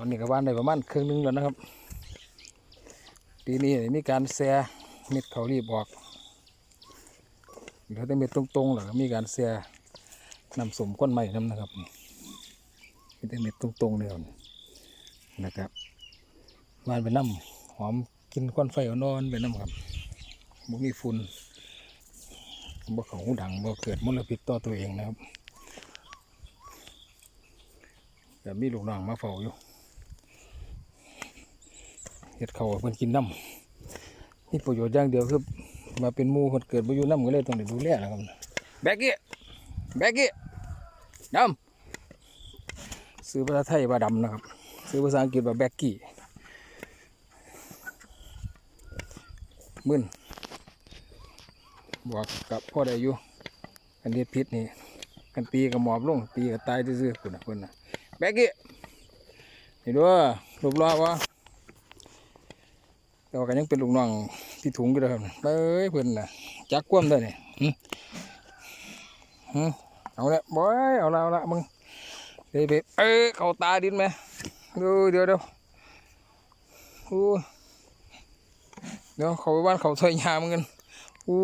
อนนี้ก็ว่านได้ประมาณครึ่งหนึงแล้วนะครับ ปีนี้มีการแซ่เม็ดเขารีบออกเหลือแต่เม็ดตรงๆแล้วก็มีการแซ่นำสมก้นใหม่น้ำนะครับมีแต่เม็ดตรงๆเดียวนะครับวานไปน้ำหอมกินควันไฟเอานอนไปน้ำครับบ่มีฝุ่นบ่เขาดังบ่เกิดมลพิษต่อตัวเองนะครับแต่มีลูกน้องมาเฝ้าอยู่ เห็ดเขาวให้เพิ่นกินน้ำนี่ประโยชน์อย่างเดียวคือมาเป็นหมูคนเกิดมาอยู่น้ำก็เลยต้องได้ดูแลนะครับแบกกี้แบกกี้ดำซื้อภาษาไทยว่าดำนะครับ ซื้อภาษาอังกฤษว่าแบกกี้มึนบวกกับพ่อได้อยู่อันนี้พิษนี่กันตีกับหมอบลงตีกับตายซื่อๆคุณนะคุณนะแบกกี้นี่ด้วยรูปรอวะ แต่ว่าก็ยังเป็นลูกน้องที่ถุงอยู่เลยครับเอ้ยเพื่อนน่ะจักคว่ำด้วยนี่ยเอาละบอยเอาละเอาละมึงเดี๋ยวไปเอ้ยเขาตาดินไหมดูเดี๋ยวเดี๋ยวอู้เดี๋ยวเขาไปบ้านเขาซอยยามึงกันอู้